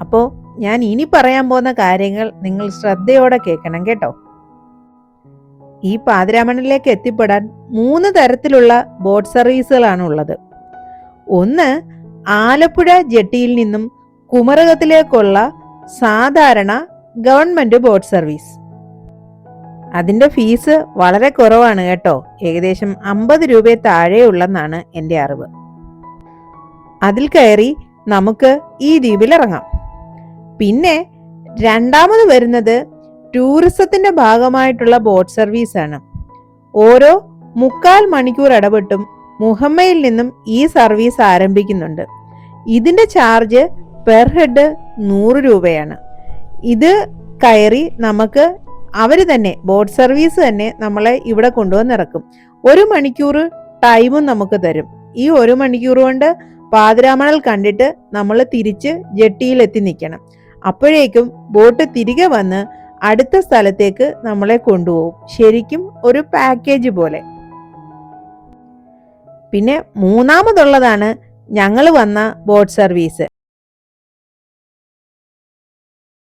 അപ്പോൾ ഞാൻ ഇനി പറയാൻ പോകുന്ന കാര്യങ്ങൾ നിങ്ങൾ ശ്രദ്ധയോടെ കേൾക്കണം കേട്ടോ. ഈ പാതിരാമണിലേക്ക് എത്തിപ്പെടാൻ മൂന്ന് തരത്തിലുള്ള ബോട്ട് സർവീസുകളാണ് ഉള്ളത് ഒന്ന് ആലപ്പുഴ ജെട്ടിയിൽ നിന്നും കുമരകത്തിലേക്കുള്ള സാധാരണ ഗവൺമെന്റ് ബോട്ട് സർവീസ്. അതിന്റെ ഫീസ് വളരെ കുറവാണ് കേട്ടോ. ഏകദേശം അമ്പത് രൂപയെ താഴെയുള്ളെന്നാണ് എന്റെ അറിവ്. അതിൽ കയറി നമുക്ക് ഈ ദ്വീപിൽ ഇറങ്ങാം പിന്നെ രണ്ടാമത് വരുന്നത് ടൂറിസത്തിന്റെ ഭാഗമായിട്ടുള്ള ബോട്ട് സർവീസ് ആണ്. ഓരോ മുക്കാൽ മണിക്കൂർ ഇടപെട്ടും മുഹമ്മയിൽ നിന്നും ഈ സർവീസ് ആരംഭിക്കുന്നുണ്ട്. ഇതിന്റെ ചാർജ് പെർ ഹെഡ് നൂറ് രൂപയാണ്. ഇത് കയറി നമുക്ക് അവർ തന്നെ ബോട്ട് സർവീസ് തന്നെ നമ്മളെ ഇവിടെ കൊണ്ടുവന്നിറക്കും ഒരു മണിക്കൂർ ടൈമും നമുക്ക് തരും. ഈ ഒരു മണിക്കൂർ കൊണ്ട് പാതിരാമണൽ കണ്ടിട്ട് നമ്മൾ തിരിച്ച് ജെട്ടിയിൽ എത്തി നിൽക്കണം. അപ്പോഴേക്കും ബോട്ട് തിരികെ വന്ന് അടുത്ത സ്ഥലത്തേക്ക് നമ്മളെ കൊണ്ടുപോകും. ശരിക്കും ഒരു പാക്കേജ് പോലെ. പിന്നെ മൂന്നാമതുള്ളതാണ് ഞങ്ങൾ വന്ന ബോട്ട് സർവീസ്